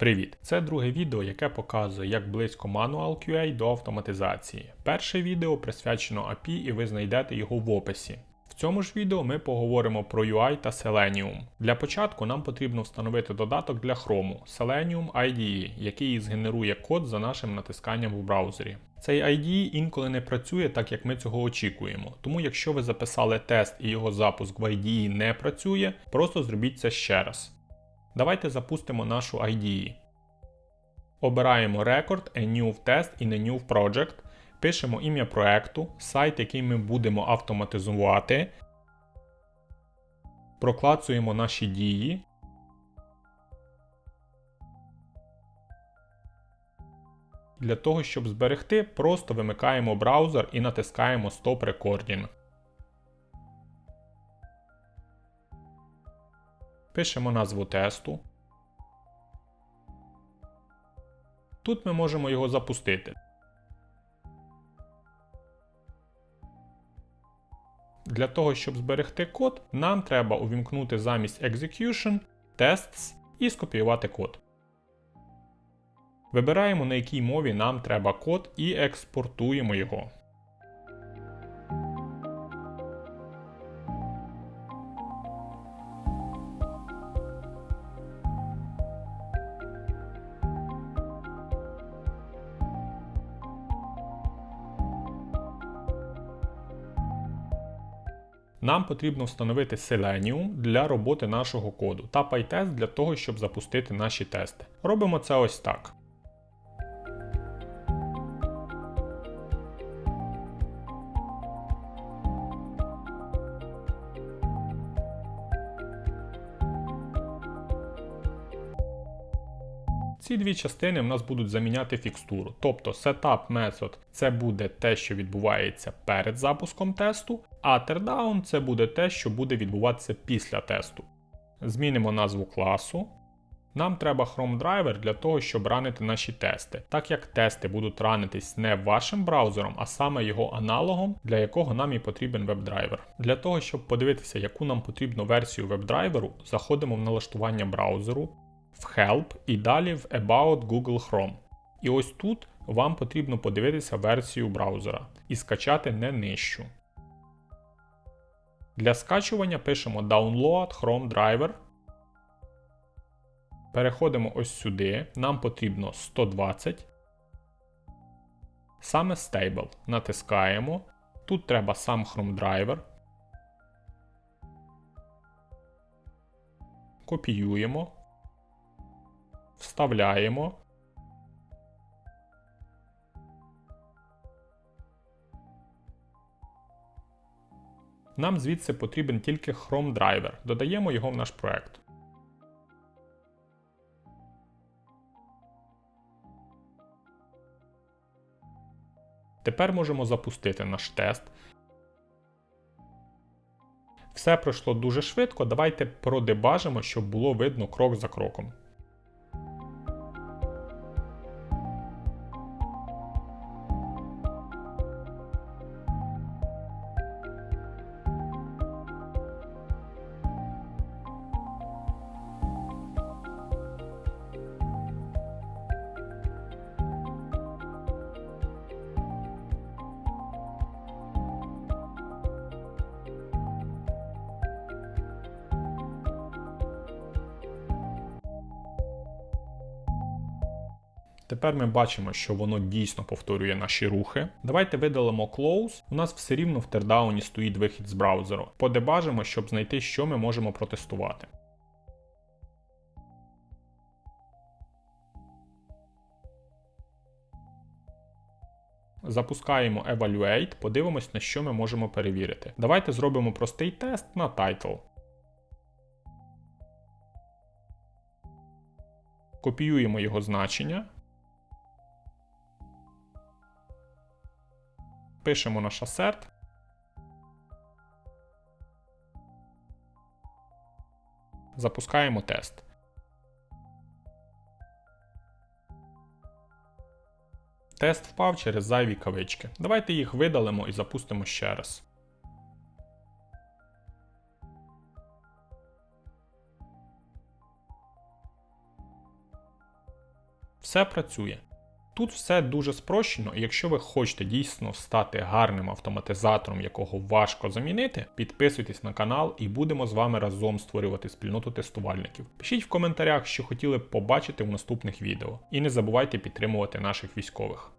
Привіт! Це друге відео, яке показує, як близько Manual QA до автоматизації. Перше відео присвячено API і ви знайдете його в описі. В цьому ж відео ми поговоримо про UI та Selenium. Для початку нам потрібно встановити додаток для Chrome Selenium IDE, який згенерує код за нашим натисканням в браузері. Цей IDE інколи не працює так, як ми цього очікуємо. Тому, якщо ви записали тест і його запуск в IDE не працює, просто зробіть це ще раз. Давайте запустимо нашу IDE. Обираємо Record, A New Test і A New Project. Пишемо ім'я проекту, сайт, який ми будемо автоматизувати. Проклацуємо наші дії. Для того, щоб зберегти, просто вимикаємо браузер і натискаємо Stop Recording. Пишемо назву тесту. Тут ми можемо його запустити. Для того, щоб зберегти код, нам треба увімкнути замість Execution Tests і скопіювати код. Вибираємо, на якій мові нам треба код і експортуємо його. Нам потрібно встановити Selenium для роботи нашого коду та PyTest для того, щоб запустити наші тести. Робимо це ось так. Ці дві частини в нас будуть заміняти фікстуру. Тобто setup метод це буде те, що відбувається перед запуском тесту, а teardown це буде те, що буде відбуватися після тесту. Змінимо назву класу. Нам треба Chrome Driver для того, щоб ранити наші тести, так як тести будуть ранитись не вашим браузером, а саме його аналогом, для якого нам і потрібен веб-драйвер. Для того, щоб подивитися, яку нам потрібну версію веб-драйверу, заходимо в налаштування браузеру, в Help і далі в About Google Chrome. І ось тут вам потрібно подивитися версію браузера і скачати не нижчу. Для скачування пишемо Download Chrome Driver. Переходимо ось сюди. Нам потрібно 120. Саме Stable. Натискаємо. Тут треба сам Chrome Driver. Копіюємо. Вставляємо. Нам звідси потрібен тільки Chrome Driver. Додаємо його в наш проект. Тепер можемо запустити наш тест. Все пройшло дуже швидко. Давайте продебажимо, щоб було видно крок за кроком. Тепер ми бачимо, що воно дійсно повторює наші рухи. Давайте видалимо Close. У нас все рівно в тердауні стоїть вихід з браузеру. Подебажимо, щоб знайти, що ми можемо протестувати. Запускаємо Evaluate, подивимось, на що ми можемо перевірити. Давайте зробимо простий тест на Title. Копіюємо його значення. Пишемо наш асерт. Запускаємо тест. Тест впав через зайві кавички. Давайте їх видалимо і запустимо ще раз. Все працює. Тут все дуже спрощено, і якщо ви хочете дійсно стати гарним автоматизатором, якого важко замінити, підписуйтесь на канал і будемо з вами разом створювати спільноту тестувальників. Пишіть в коментарях, що хотіли б побачити в наступних відео. І не забувайте підтримувати наших військових.